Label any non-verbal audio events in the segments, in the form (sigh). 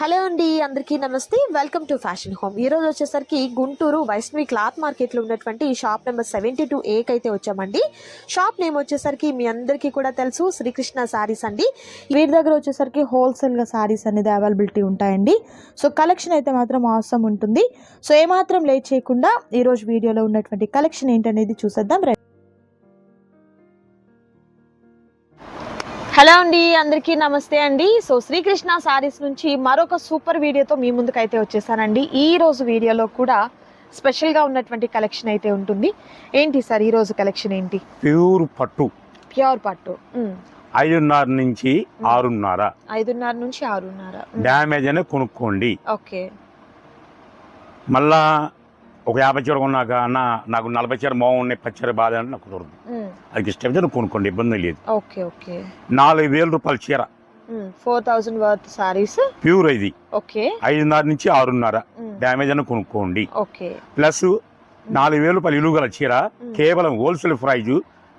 Hello అండి అందరికీ నమస్తే. వెల్కమ్ టు ఫ్యాషన్ హోమ్ ఈ రోజు వచ్చేసరికి గుంటూరు వైష్ణవి క్లాత్ మార్కెట్లో ఉన్నటువంటి షాప్ నెంబర్ సెవెంటీ టూ ఏకి అయితే వచ్చామండి. షాప్ నేమ్ వచ్చేసరికి మీ అందరికీ కూడా తెలుసు శ్రీకృష్ణ శారీస్ అండి. వీరి దగ్గర వచ్చేసరికి హోల్సేల్గా శారీస్ అనేది అవైలబిలిటీ ఉంటాయండి. సో కలెక్షన్ అయితే మాత్రం అవసరం ఉంటుంది. సో ఏమాత్రం లేట్ చేయకుండా ఈరోజు వీడియోలో ఉన్నటువంటి కలెక్షన్ ఏంటనేది చూసేద్దాం. హలో అండి అందరికీ నమస్తే అండి. సో శ్రీకృష్ణ సారీస్ నుంచి మరొక సూపర్ వీడియోతో మీ ముందుకు అయితే వచ్చేసానండి. ఈ రోజు వీడియోలో కూడా స్పెషల్గా ఉన్నటువంటి కలెక్షన్ అయితే ఉంటుంది. ఏంటి సార్ ఈ రోజు కలెక్షన్ ఏంటి? ప్యూర్ పట్టు. ప్యూర్ పట్టు. ఐదున్నర నుంచి ఆరున్నర. ఐదున్నర నుంచి ఆరున్నర. డ్యామేజ్ అనే కొనుక్కోండి. ఓకే. మళ్ళా ఒక యాభై చీర కొన్నాక అన్న నాకు నలభై చీర బాగున్నాయి పచ్చర బాధ అంటే నాకు కుదరదు అది ఇష్టం నువ్వు కొనుక్కోండి ఇబ్బంది లేదు. Okay okay. నాలుగు వేల రూపాయల చీర. Four thousand worth saris pure ఇది. ఓకే. ఐదున్నర నుంచి ఆరున్నర. డ్యామేజ్ అని కొనుక్కోండి. ఓకే. ప్లస్ నాలుగు వేల రూపాయలు ఇలువ గల చీర కేవలం హోల్సేల్ ప్రైజు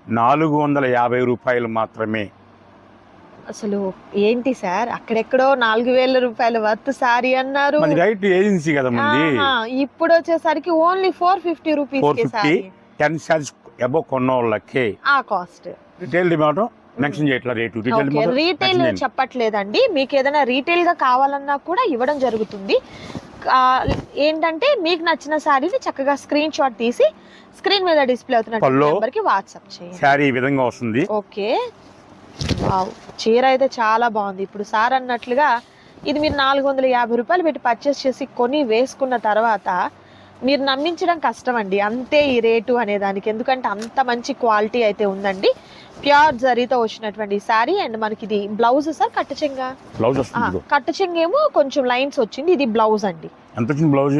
నాలుగు వందల యాభై రూపాయలు మాత్రమే. అసలు ఏంటి సార్? అక్కడెక్కడో నాలుగు వేల రూపాయల వర్త్ సారీ అన్నారు. రైట్ ఏజెన్సీ కదా ఇప్పుడు వచ్చేసరికి only four fifty rupees 450. Ten saris అబో కొన్న వాళ్ళకే ఆ కాస్ట్. రిటైల్ డిమాండ్ మెన్షన్ చేయట్లా రేటు? రిటైల్ రీటైల్ చెప్పట్లేదండి మీకు ఏదైనా రీటైల్గా కావాలన్నా కూడా ఇవ్వడం జరుగుతుంది. ఏంటంటే మీకు నచ్చిన శారీని చక్కగా స్క్రీన్ షాట్ తీసి స్క్రీన్ మీద డిస్ప్లే అవుతున్న పల్లో. నెంబర్కి వాట్సాప్ చేయండి. శారీ ఈ విధంగా వస్తుంది. ఓకే. వావ్. చీర అయితే చాలా బాగుంది. ఇప్పుడు సార్ అన్నట్లుగా ఇది మీరు నాలుగు వందల యాభై రూపాయలు పెట్టి పర్చేస్ చేసి కొని వేసుకున్న తర్వాత మీరు నమ్మించడం కష్టం అండి అంతే ఈ రేటు అనే దానికి. ఎందుకంటే అంత మంచి క్వాలిటీ అయితే ఉందండి. ప్యూర్ జరీతో వచ్చినటువంటి శారీ అండ్ మనకి ఇది బ్లౌజ్ సార్ కట్టచెంగా బ్లౌజ్. కట్టచెంగ ఏమో కొంచెం లైన్స్ వచ్చింది. ఇది బ్లౌజ్ అండి. ఎంత వచ్చింది బ్లౌజ్?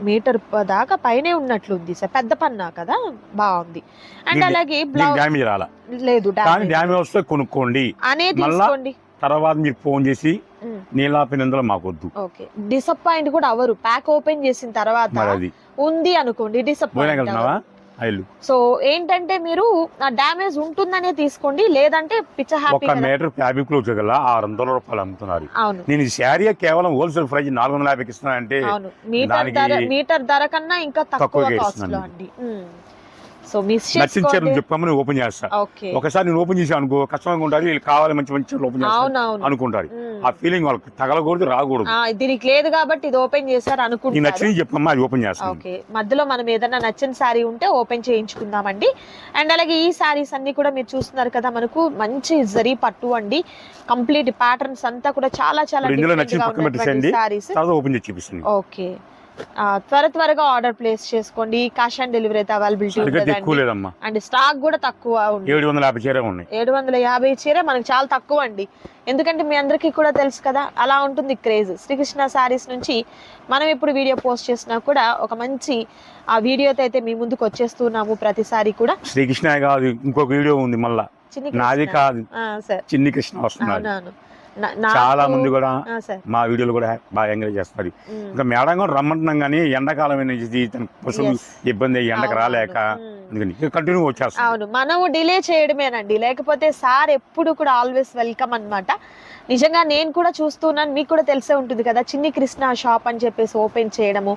మీటర్ దాకా పైనే ఉన్నట్లుంది సార్. పెద్ద పన్నా కదా? బాగుంది. అండ్ అలాగే డ్యామేజ్ రాలా? లేదు కానీ damage. డ్యామేజ్ వస్తే కొనుక్కోండి. అనే మళ్ళా- తీసుకోండి. తర్వాత మీరు ఫోన్ చేసి. నీలాపినందులో మాకొద్దు. ఓకే. డిసప్పాయింట్ కూడా అవరు ప్యాక్ ఓపెన్ చేసిన తర్వాత ఉంది అనుకోండి డిసప్పాయింట్ సో ఏంటంటే మీరు ఆ డ్యామేజ్ ఉంటుందనే తీసుకోండి లేదంటే పిచ్చ హ్యాపీ ఒక మీటర్ ఫ్యాబ్రిక్లో గల ఆరు వందల రూపాయలు అమ్ముతున్నారు. నేను ఈ శారీ కేవలం హోల్సేల్ ప్రైస్ నాలుగు వందల యాభైకి ఇస్తున్నా అంటే మీటర్ ధర కన్నా ఇంకా తక్కువ కాస్ట్లో. అండి. సో మిస్ చేసుకోండి చెప్పమని ఓపెన్ చేస్తా. ఒకసారి నేను ఓపెన్ చేసి అనుకో కష్టంగా ఉండాలి వీళ్ళు కావాలి మంచి మంచి ఓపెన్ చేస్తా అవునవును. అనుకుంటారు. ఆ ఫీలింగ్ వాళ్ళకి తగలకూడదు రాకూడదు. దీనికి లేదు కాబట్టి ఇది ఓపెన్ చేశారు నీకు అనుకుంటారు నచ్చింది చెప్పమ్మా అది ఓపెన్ చేస్తాను. ఓకే. మధ్యలో మనం ఏదైనా నచ్చిన శారీ ఉంటే ఓపెన్ చేయించుకుందామండి. అండ్ అలాగే ఈ శారీస్ అన్ని కూడా మీరు చూస్తున్నారు కదా మనకు మంచి జరీ పట్టు అండి. కంప్లీట్ ప్యాటర్న్స్ అంతా కూడా చాలా చాలా నచ్చిన. శారీస్ ఓపెన్ చేసి చూపిస్తుంది ఓకే. త్వర త్వరగా ఆర్డర్ ప్లేస్ చేసుకోండి. క్యాష్ ఆన్ డెలివరీ అయితే అవైలబిలిటీ ఉంటుందండి. అండ్ స్టాక్ కూడా తక్కువ ఉంది. ఏడు వందల యాభై చీర ఉన్నాయి. ఏడు వందల యాభై చీర మనకు చాలా తక్కువ అండి. ఎందుకంటే మీ అందరికీ కూడా తెలుసు కదా అలా ఉంటుంది క్రేజ్ శ్రీకృష్ణ శారీస్ నుంచి మనం ఇప్పుడు వీడియో పోస్ట్ చేసినా కూడా ఒక మంచి ఆ వీడియోతో అయితే మీ ముందుకు వచ్చేస్తున్నాము ప్రతిసారి కూడా. శ్రీకృష్ణ కాదు ఇంకొక వీడియో ఉంది మళ్ళా. చిన్ని నాది కృష్ణ. కాదు చిన్ని కృష్ణ చాలా మంది కూడా మా వీడియోలు కూడా బాగా ఎంకరేజ్ చేస్తారు. ఇంకా మేడం కూడా రమ్మంటున్నాం కానీ ఎండాకాలం పశువులు. ఇబ్బంది అయ్యి ఎండకు. రాలేక కంటిన్యూ వచ్చేస్తాం అవును మనము డిలే చేయడమేనండి లేకపోతే సార్ ఎప్పుడు కూడా ఆల్వేస్ వెల్కమ్ అన్నమాట నిజంగా నేను కూడా చూస్తున్నాను మీకు కూడా తెలిసే ఉంటుంది కదా చిన్ని కృష్ణ షాప్ అని చెప్పేసి ఓపెన్ చేయడము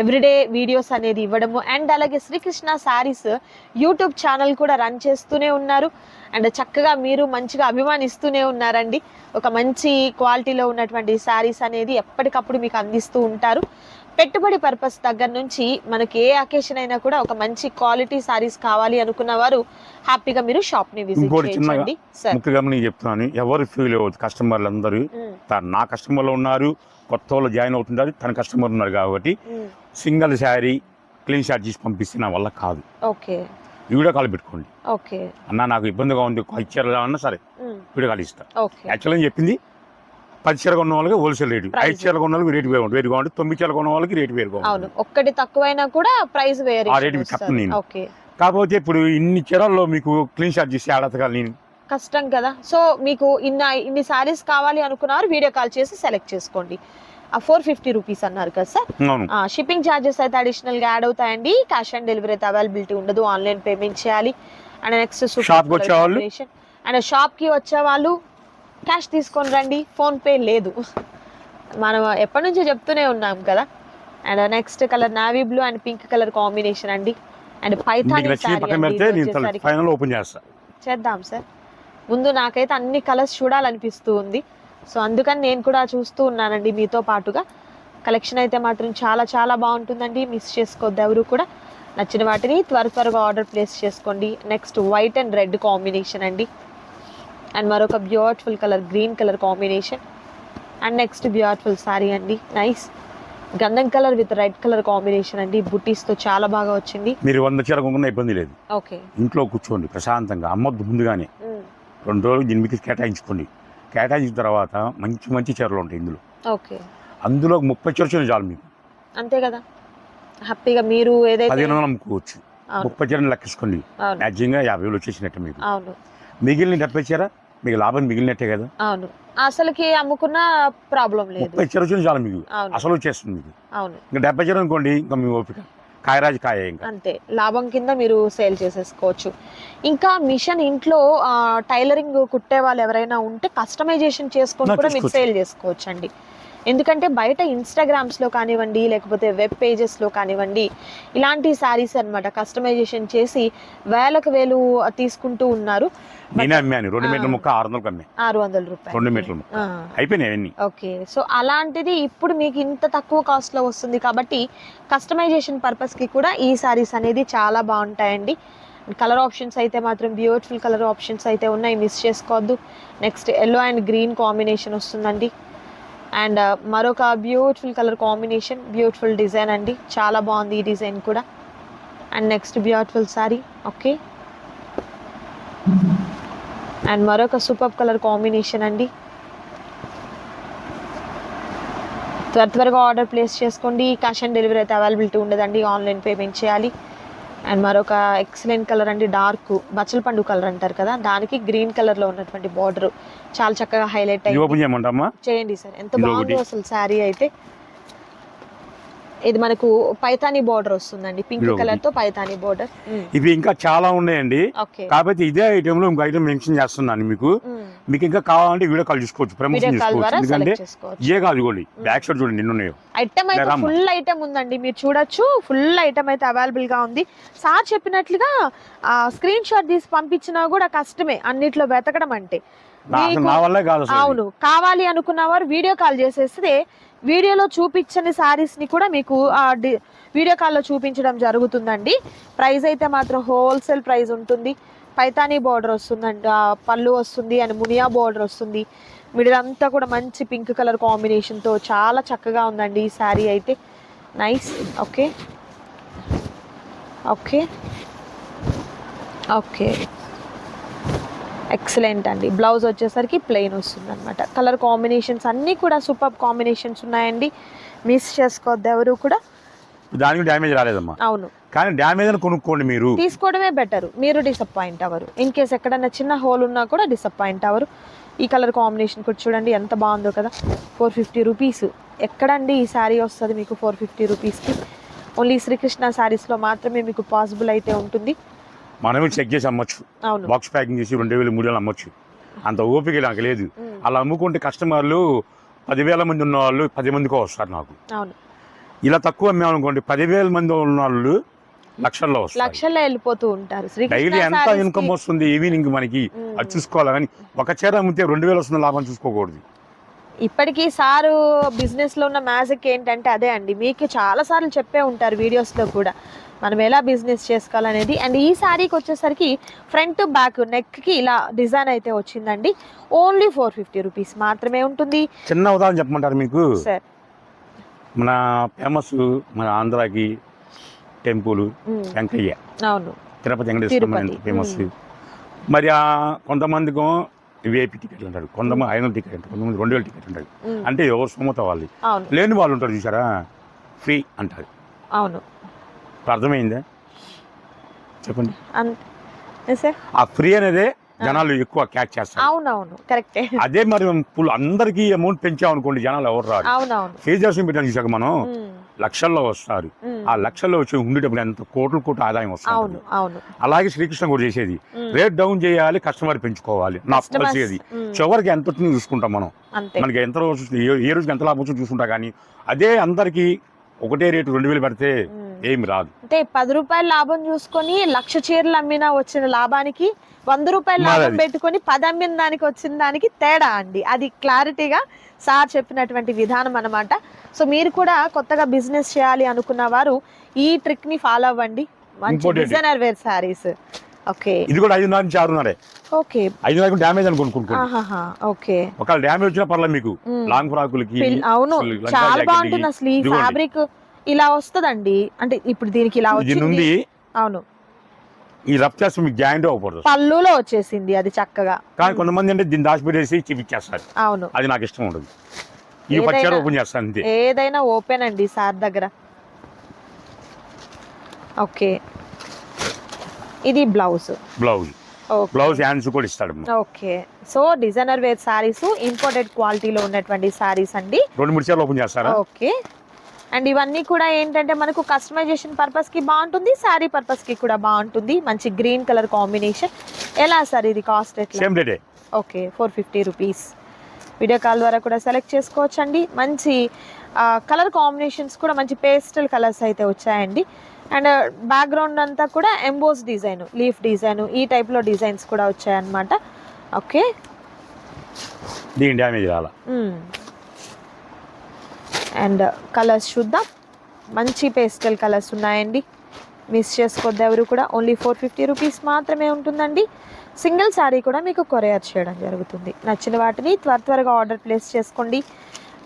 ఎవ్రీడే వీడియోస్ అనేది ఇవ్వడము అండ్ అలాగే శ్రీకృష్ణ శారీస్ యూట్యూబ్ ఛానల్ కూడా రన్ చేస్తూనే ఉన్నారు అండ్ చక్కగా మీరు మంచిగా అభిమానిస్తూనే ఉన్నారండి. ఒక మంచి క్వాలిటీలో ఉన్నటువంటి శారీస్ అనేది ఎప్పటికప్పుడు మీకు అందిస్తూ ఉంటారు. పెట్టుబడి పర్పస్ దగ్గర నుంచి మనకి ఏ అకేషన్ అయినా కూడా ఒక మంచి క్వాలిటీ సారీస్ కావాలి అనుకున్న వారు హ్యాపీగా మీరు షాప్ని విజిట్ చేయండి సార్. ముఖ్యంగా నేను చెప్తున్నాను ఎవరు ఫీల్ అవ్వద్దు కస్టమర్లు అందరూ నా కస్టమర్లు ఉన్నారు కొత్త వాళ్ళు జాయిన్ అవుతున్నారు తన కస్టమర్ ఉన్నారు కాబట్టి సింగిల్ శారీ క్లీన్ షాట్ చేసి పంపిస్తే నా వల్ల కాదు. ఓకే. వీడియో కాల్ పెట్టుకోండి. ఓకే. అన్న నాకు ఇబ్బందిగా ఉంది ఇచ్చారు అన్నా సరే వీడియో కాల్ ఇస్తా. యాక్చువల్గా చెప్పింది పది చీర కొన్న వాళ్ళకి హోల్సేల్ రేటు. ఐదు చీరలు కొన్న వాళ్ళకి రేటు వేరు వేరుగా ఉంటుంది. తొమ్మిది చీరలు కొన్న వాళ్ళకి రేటు వేరుగా ఉంటుంది. ఒక్కటి తక్కువైనా కూడా ప్రైస్ వేరే ఆ రేటుకి చెప్పను నేను. కాకపోతే ఇప్పుడు ఇన్ని చీరల్లో మీకు క్లీన్ షాట్ చేసి ఆడతగా నేను. కష్టం కదా. సో మీకు ఇన్న ఇన్ని సారీస్ కావాలి అనుకున్నారు వీడియో కాల్ చేసి సెలెక్ట్ చేసుకోండి. ఫోర్ ఫిఫ్టీ రూపీస్ అన్నారు కదా సార్? షిప్పింగ్ ఛార్జెస్ అయితే అడిషనల్గా యాడ్ అవుతాయండి. క్యాష్ ఆన్ డెలివరీ అయితే అవైలబిలిటీ ఉండదు. ఆన్లైన్ పేమెంట్ చేయాలి. And next? అండ్ షాప్కి వచ్చే వాళ్ళు క్యాష్ తీసుకొని రండి. ఫోన్ పే లేదు. మనం ఎప్పటి నుంచో చెప్తూనే ఉన్నాం కదా. And next colour navy blue and. Pink colour combination అండి. అండ్ పైథానీ ఫైనల్ ఓపెన్ చేస్తా. చేద్దాం సార్. ముందు నాకైతే అన్ని కలర్స్ చూడాలనిపిస్తూ ఉంది. సో అందుకని నేను కూడా చూస్తూ ఉన్నానండి మీతో పాటుగా. కలెక్షన్ అయితే మాత్రం చాలా చాలా బాగుంటుందండి. మిస్ చేసుకోవద్దు ఎవరు కూడా. నచ్చిన వాటిని త్వర త్వరగా ఆర్డర్ ప్లేస్ చేసుకోండి. Next white and red combination అండి. అండ్ మరొక beautiful colour green colour combination. And next beautiful sari అండి. నైస్. గంధం colour with red colour combination అండి. బుటీస్తో చాలా బాగా వచ్చింది. మీరు వంద చీర కొనుక్కున్న ఇబ్బంది లేదు. ఓకే. ఇంట్లో కూర్చోండి ప్రశాంతంగా. అమ్మొద్దు ముందుగానే. రెండు రోజులు దీనికి కేటాయించుకోండి. కేటాయించిన తర్వాత మంచి మంచి చీరలు ఉంటాయి ఇందులో. ఓకే. అందులో ముప్పై చీరలు చాలు మీకు. అంతే కదా? హ్యాపీగా మీరు ఏదైతే పదిహేను వందలు అమ్ముకోవచ్చు. ముప్పై చీరలు లెక్కేసుకోండి. మ్యాక్సిమంగా యాభై వేలు వచ్చేసినట్టు మీకు. అవును. మిగిలిన డెబ్బై చీర మీకు లాభం మిగిలినట్టే కదా? అవును. అసలుకి అమ్ముకున్న ప్రాబ్లం లేదు. ముప్పై చీర వచ్చిన చాలు మీకు. అసలు వచ్చేస్తుంది మీకు. అవును. ఇంకా డెబ్బై చీర అనుకోండి ఇంకా మీ ఓపిక. కాయరాజు కాయ ఇంకా. అంతే. లాభం కింద మీరు సేల్ చేసేసుకోవచ్చు. ఇంకా మిషన్ ఇంట్లో టైలరింగ్ కుట్టే వాళ్ళు ఎవరైనా ఉంటే కస్టమైజేషన్ చేసుకొని కూడా మీరు. సేల్ చేసుకోవచ్చు అండి ఎందుకంటే బయట ఇన్స్టాగ్రామ్స్లో కానివ్వండి లేకపోతే వెబ్ పేజెస్లో కానివ్వండి ఇలాంటి శారీస్ అన్నమాట కస్టమైజేషన్ చేసి వేలకు వేలు తీసుకుంటూ ఉన్నారు. నేనే అమ్మాను. రెండు ఆ. మీటర్ల ముక్క ఆరు వందలకు అమ్మాను ఆరు వందల రూపాయలు. రెండు మీటర్ల ముక్క. ఆ. అయిపోయినాయి అవన్నీ. ఓకే. సో అలాంటిది ఇప్పుడు మీకు ఇంత తక్కువ కాస్ట్లో వస్తుంది కాబట్టి కస్టమైజేషన్ పర్పస్కి కూడా ఈ సారీస్ అనేది చాలా బాగుంటాయండి. కలర్ ఆప్షన్స్ అయితే మాత్రం బ్యూటిఫుల్ కలర్ ఆప్షన్స్ అయితే ఉన్నాయి. మిస్ చేసుకోవద్దు. Next yellow and green combination వస్తుందండి. అండ్ uh, మరొక beautiful colour combination beautiful design అండి. చాలా బాగుంది ఈ డిజైన్ కూడా. And next beautiful sari okay and మరొక సూపర్ కలర్ కాంబినేషన్ అండి. త్వర త్వరగా ఆర్డర్ ప్లేస్ చేసుకోండి. క్యాష్ ఆన్ డెలివరీ అయితే అవైలబిలిటీ ఉండదండి. ఆన్లైన్ పేమెంట్ చేయాలి. అండ్ మరొక ఎక్సలెంట్ కలర్ అండి డార్క్ బచ్చల పండు కలర్ అంటారు కదా దానికి గ్రీన్ కలర్లో ఉన్నటువంటి బార్డర్. చాలా చక్కగా హైలైట్ అయ్యి చేయండి సార్. ఎంత బాగుందో. అసలు శారీ అయితే. ఇది మనకు పైతానీ బార్డర్ వస్తుందండి. పింక్. కలర్తో పైతానీ బార్డర్ ఇవి ఇంకా చాలా ఉన్నాయండి. కాకపోతే ఇదే ఐటెంలో ఇంకో ఐటమ్ మెన్షన్ చేస్తున్నాను మీకు. మీకు ఇంకా కావాలంటే వీడియో కాల్ చూసుకోవచ్చు ప్రమోషన్ చేసుకోవచ్చు. ద్వారా ఎందుకంటే ఇయే కాదు చూడండి బ్యాక్ సైడ్ చూడండి నిన్న ఉన్నాయో. ఐటమ్ అయితే. ఫుల్ ఐటమ్ ఉందండి. మీరు చూడొచ్చు ఫుల్ ఐటమ్ అయితే అవైలబుల్గా ఉంది. సార్ చెప్పినట్లుగా స్క్రీన్ షాట్ తీసి పంపించినా కూడా కష్టమే అన్నిట్లో వెతకడం అంటే. అవును కావాలి అనుకున్న వారు వీడియో కాల్ చేసేస్తే వీడియోలో చూపించని శారీస్ని కూడా మీకు వీడియో కాల్లో చూపించడం జరుగుతుందండి. ప్రైస్ అయితే మాత్రం హోల్సేల్ ప్రైస్ ఉంటుంది. పైతానీ బార్డర్ వస్తుందండి. ఆ పళ్ళు వస్తుంది అండ్ మునియా బార్డర్ వస్తుంది. మిడిల్ అంతా కూడా మంచి పింక్ కలర్ కాంబినేషన్తో చాలా చక్కగా ఉందండి ఈ శారీ అయితే. Nice okay okay okay excellent అండి. బ్లౌజ్ వచ్చేసరికి ప్లెయిన్ వస్తుంది అనమాట కలర్ కాంబినేషన్స్ అన్నీ కూడా సూపర్ కాంబినేషన్స్ ఉన్నాయండి. మిస్ చేసుకోవద్దు ఎవరు కూడా. దానికి డ్యామేజ్ రాలేదమ్మా. అవును. కానీ డ్యామేజ్ కొనుక్కోండి మీరు. తీసుకోవడమే బెటర్ మీరు డిసప్పాయింట్ అవ్వరు. ఇన్ కేస్ ఎక్కడన్నా చిన్న హోల్ ఉన్నా కూడా డిసప్పాయింట్ అవ్వరు. ఈ కలర్ కాంబినేషన్ కూడా చూడండి ఎంత బాగుందో కదా. ఫోర్ ఫిఫ్టీ రూపీస్ ఎక్కడండి ఈ శారీ వస్తుంది మీకు ఫోర్ ఫిఫ్టీ రూపీస్కి ఓన్లీ శ్రీకృష్ణ శారీస్లో మాత్రమే మీకు పాసిబుల్ అయితే ఉంటుంది. మనమే చెక్ చేసి అమ్మొచ్చు. బాక్స్ ప్యాకింగ్ చేసి రెండు వేలు మూడు వేలు అమ్మొచ్చు. అంత ఓపిక నాకు లేదు. అలా అమ్ముకుంటే కస్టమర్లు పదివేల మంది ఉన్న వాళ్ళు పది మందికో వస్తారు నాకు. ఇలా తక్కువ అమ్మామనుకోండి పదివేల మంది ఉన్న వాళ్ళు లక్షల్లో లక్షల్లో వెళ్ళిపోతూ ఉంటారు. డైలీ ఎంత ఇన్కమ్ వస్తుంది ఈవినింగ్ మనకి. అది చూసుకోవాలి కానీ ఒక చీర అమ్మితే రెండు వేలు వస్తుంది లాభం చూసుకోకూడదు. ఇప్పటికీ సారు బిజినెస్లో ఉన్న మ్యాజిక్ ఏంటంటే అదే అండి. మీకు చాలా సార్లు చెప్పే ఉంటారు వీడియోస్లో కూడా. మనం ఎలా బిజినెస్ చేసుకోవాలనేది. అండ్ ఈ శారీకి వచ్చేసరికి ఫ్రంట్ బ్యాక్ నెక్కి ఇలా డిజైన్ అయితే వచ్చిందండి. ఓన్లీ ఫోర్ ఫిఫ్టీ రూపీస్ మాత్రమే ఉంటుంది. చిన్న ఉదాహరణ చెప్పమంటారు మీకు? సార్ మన ఫేమస్ మన ఆంధ్రాకి టెంపుల్ వెంకయ్య. అవును. తిరుపతి వెంకటేశ్వర. ఫేమస్. మరి ఆ కొంతమందికి విఐపి టికెట్లు అంటారు కొంతమంది ఐదు టికెట్ అంటారు కొంతమంది రెండు వేల టికెట్ అంటారు అంటే ఎవరు సొమ్మత వాళ్ళు లేని వాళ్ళు ఉంటారు చూసారా ఫ్రీ అంటారు. అవును. అర్థమైందా? చెప్పండి. ఆ ఫ్రీ అనేదే జనాలు ఎక్కువ క్యాచ్ చేస్తారు. అవునవును కరెక్టే. అదే మరి ఫుల్ అందరికీ అమౌంట్ పెంచామనుకోండి జనాలు ఎవరు రారు. అవునవును. ఫేజర్స్ పెట్టాను చూసాక మనం లక్షల్లో వస్తారు. ఆ లక్షల్లో వచ్చి ఉండేటప్పుడు ఎంత కోట్ల కోట్ల ఆదాయం వస్తుంది. అలాగే శ్రీకృష్ణ కూడా చేసేది. రేట్ డౌన్ చేయాలి కస్టమర్ పెంచుకోవాలి. నా ఉమ్, చివరికి ఎంత చూసుకుంటాం మనం. మనకి ఎంత రోజు ఏ- రోజుకి ఎంత లాభం చూసుకుంటా కానీ అదే అందరికి ఒకటే రేటు రెండు వేలు పెడితే. ఏమి రాదు అంటే పది రూపాయల లాభం చూసుకొని లక్ష చీరలు అమ్మినా వచ్చిన లాభానికి వంద రూపాయల లాభం. పెట్టుకొని పది అమ్మిన దానికి వచ్చిన దానికి తేడా అండి అది క్లారిటీగా సార్ చెప్పినటువంటి విధానం అన్నమాట సో మీరు కూడా కొత్తగా బిజినెస్ చేయాలి అనుకున్న వారు ఈ ట్రిక్ని ఫాలో అవ్వండి మంచి. Designer wear saris okay. ఇది కూడా ఐదున్నర నుంచి ఆరున్నరే. ఓకే. ఐదున్నరకు డ్యామేజ్ అని కొనుక్కోండి ఆహాహా ఓకే. ఒకవేళ డ్యామేజ్ వచ్చినా పర్లేదు మీకు. లాంగ్ ఫ్రాకులకి అవును. చాలా బాగుంటుంది అసలు ఈ. ఫ్యాబ్రిక్. ఇలా వస్తదండి. అంటే ఇప్పుడు దీనికి ఇలా వచ్చింది. అవును. ఈ రఫ్ చేస్తే మీకు జాయింట్ అవ్వకూడదు. పళ్ళులో వచ్చేసింది అది చక్కగా. కానీ కొంతమంది అంటే దీన్ని దాచిపెట్టేసి చూపించేస్తారు. అవును. అది నాకు ఇష్టం ఉండదు. ఈ పచ్చారు ఓపెన్ చేస్తాను ఏదైనా ఓపెన్ అండి సార్ దగ్గర. ఓకే. ఇది బ్లౌజ్. బ్లౌజ్. బ్లౌజ్ హ్యాండ్స్ కూడా ఇస్తాడు okay. So designer wear saris imported క్వాలిటీలో ఉన్నటువంటి సారీస్ అండి. రెండు మూడు చీరలు ఓపెన్ చేస్తారా? ఓకే. అండ్ ఇవన్నీ కూడా ఏంటంటే మనకు కస్టమైజేషన్ పర్పస్కి బాగుంటుంది శారీ పర్పస్కి కూడా బాగుంటుంది. మంచి గ్రీన్ కలర్ కాంబినేషన్ ఎలా సార్ ఇది కాస్ట్ ఎట్లా? సేమ్ రేటే okay four fifty rupees video call ద్వారా కూడా సెలెక్ట్ చేసుకోవచ్చు అండి మంచి కలర్ కాంబినేషన్స్ కూడా మంచి పేస్టల్ కలర్స్ అయితే వచ్చాయండి. అండ్ బ్యాక్గ్రౌండ్ అంతా కూడా ఎంబోస్ డిజైన్ లీఫ్ డిజైన్ ఈ టైప్లో డిజైన్స్ కూడా వచ్చాయన్నమాట. ఓకే దీని డ్యామేజ్ రాలా. అండ్ కలర్స్ చూద్దాం. మంచి పేస్టల్ కలర్స్ ఉన్నాయండి. మిస్ చేసుకోవద్దు ఎవరు కూడా. ఓన్లీ ఫోర్ ఫిఫ్టీ రూపీస్ మాత్రమే ఉంటుందండి. సింగిల్ శారీ కూడా మీకు కొరియర్ చేయడం జరుగుతుంది. నచ్చిన వాటిని త్వర త్వరగా ఆర్డర్ ప్లేస్ చేసుకోండి.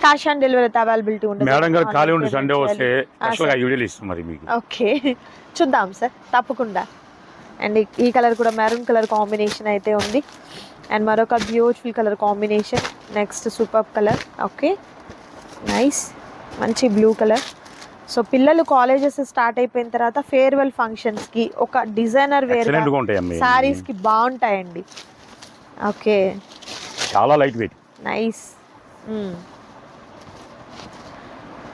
క్యాష్ ఆన్ డెలివరీ అవైలబిలిటీ ఉండదు. మేడం గారు ఖాళీ ఉండి సండే వస్తే స్పెషల్గా sir. వీడియోలు ఇస్తాం మరి మీకు. ఓకే (laughs) చూద్దాం సార్ తప్పకుండా. అండ్ ఈ- కలర్ కూడా మెరూన్ కలర్ కాంబినేషన్ అయితే ఉంది. అండ్ మరొక beautiful colour combination next super colour okay nice మంచి బ్లూ కలర్ సో పిల్లలు కాలేజెస్ స్టార్ట్ అయిపోయిన తర్వాత ఫేర్వెల్ ఫంక్షన్స్కి ఒక డిజైనర్ వేర్ శారీస్కి బాగుంటాయండి. ఓకే చాలా లైట్ వెయిట్ నైస్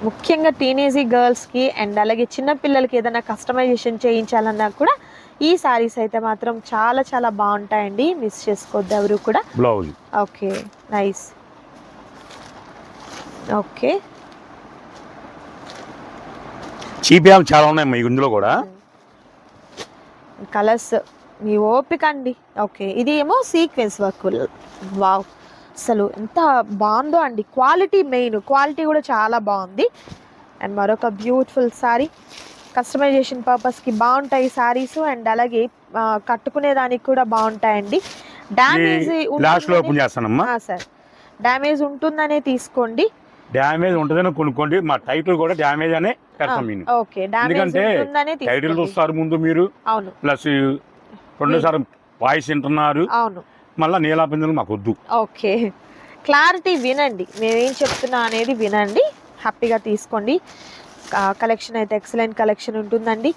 ముఖ్యంగా టీనేజీ గర్ల్స్కి అండ్ అలాగే చిన్న పిల్లలకి ఏదైనా కస్టమైజేషన్ చేయించాలన్నా కూడా ఈ సారీస్ అయితే మాత్రం చాలా చాలా బాగుంటాయండి. మిస్ చేసుకోవద్దు ఎవరు కూడా. బ్లౌజ్ ఓకే నైస్ ఓకే చీపియాలు చాలా ఉన్నాయి ఇందులో కూడా. కలర్స్ మీ ఓపిక అండి. ఓకే ఇది ఏమో సీక్వెన్స్ వర్క్ వావ్ అసలు ఎంత బాగుందో అండి. క్వాలిటీ మెయిన్ క్వాలిటీ కూడా చాలా బాగుంది. అండ్ మరొక బ్యూటిఫుల్ సారీ. కస్టమైజేషన్ పర్పస్కి బాగుంటాయి సారీస్ అండ్ అలాగే కట్టుకునే దానికి కూడా బాగుంటాయండి. Damage sir. డ్యామేజ్ ఉంటుందనే తీసుకోండి. డ్యామేజ్ ఉంటుందని కొనుక్కోండి. మా టైటిల్ కూడా డ్యామేజ్ అనే పెడతాం ఓకే. డ్యామేజ్ ఎందుకంటే టైటిల్ చూస్తారు ముందు మీరు. అవును. ప్లస్ రెండోసారి వాయిస్ వింటున్నారు. అవును. మళ్ళీ నీలాపిందలు మాకు వద్దు. ఓకే. క్లారిటీ వినండి. మేమేం చెప్తున్నా అనేది వినండి. హ్యాపీగా తీసుకోండి. కలెక్షన్ అయితే ఎక్సలెంట్ కలెక్షన్ ఉంటుందండి.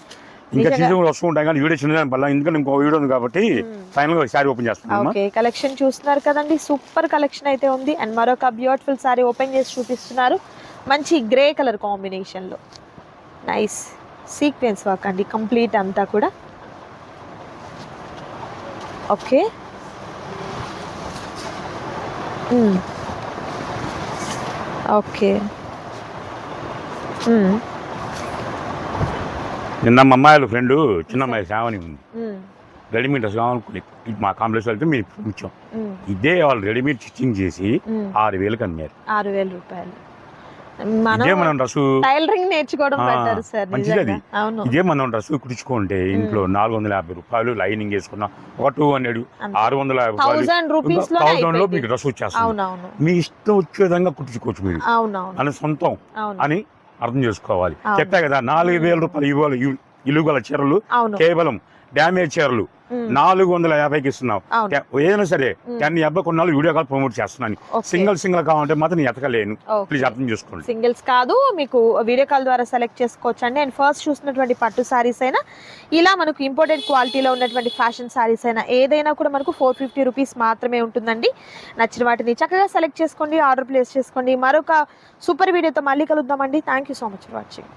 ఇంకా సీజన్ కూడా వస్తూ ఉంటాయి కానీ వీడియో చిన్న వల్ల ఎందుకంటే ఇంకో వీడియో ఉంది కాబట్టి. ఫైనల్గా శారీ ఓపెన్ చేస్తానమ్మా ఓకే. కలెక్షన్ చూస్తున్నారు కదండి. సూపర్ కలెక్షన్ అయితే ఉంది. అండ్ మరొక బ్యూటిఫుల్ సారీ ఓపెన్ చేసి చూపిస్తున్నారు. మంచి గ్రే కలర్ కాంబినేషన్లో నైస్ సీక్వెన్స్ వర్క్ అండి. కంప్లీట్ అంతా కూడా. ఓకే. Okay hmm. నిన్న మా అమ్మాయిల ఫ్రెండ్ చిన్న అమ్మాయి సేవని ఉంది మ్మ్. రెడీమేడ్ డ్రెస్ కావాలనుకుని మా కాంప్లెక్స్ వెళ్తే మీరు ఇచ్చాం. ఇదే వాళ్ళు రెడీమేడ్ స్టిచ్చింగ్ చేసి. ఆరు వేలకు అమ్మారు ఆరు వేల రూపాయలు మనం డ్రెస్ టైలరింగ్ నేర్చుకోవడం ఆ, బెటర్ సార్ మంచిది. అవును. ఇదే మనం కుట్టించుకుంటే ఇంట్లో నాలుగు వందల యాభై రూపాయలు లైనింగ్ వేసుకున్నా ఒక టూ హండ్రెడ్. ఆరు వందల యాభై థౌసండ్ రూపీస్లో మీకు డ్రెస్ వచ్చేస్తుంది. అవునవును. మీ ఇష్టం వచ్చే విధంగా కుట్టించుకోవచ్చు మీరు. అని సొంతం అని అర్థం చేసుకోవాలి. చెప్పా కదా నాలుగు వేల రూపాయలు ఇవ్వాలి ఇలుగల చీరలు కేవలం డ్యామేజ్ చీరలు. నాలుగు వందల యాభైకి ఇస్తున్నావు. ఏదైనా సరే టెన్ యాభై కొన్నాళ్ళు వీడియో కాల్ ప్రమోట్ చేస్తున్నాను. సింగిల్ సింగిల్ కావాలంటే మాత్రం ఎతకలేను. ప్లీజ్ అర్థం చేసుకోండి. సింగిల్స్ కాదు మీకు వీడియో కాల్ ద్వారా సెలెక్ట్ చేసుకోవచ్చు అండి అండ్ ఫస్ట్ చూసినటువంటి పట్టు సారీస్ అయినా ఇలా మనకు ఇంపోర్టెడ్ క్వాలిటీలో ఉన్నటువంటి ఫ్యాషన్ సారీస్ అయినా ఏదైనా కూడా మనకు ఫోర్ ఫిఫ్టీ రూపీస్ మాత్రమే ఉంటుందండి. నచ్చిన వాటిని చక్కగా సెలెక్ట్ చేసుకోండి ఆర్డర్ ప్లేస్ చేసుకోండి. మరొక సూపర్ వీడియోతో మళ్ళీ కలుద్దామండి. Thank you so much for watching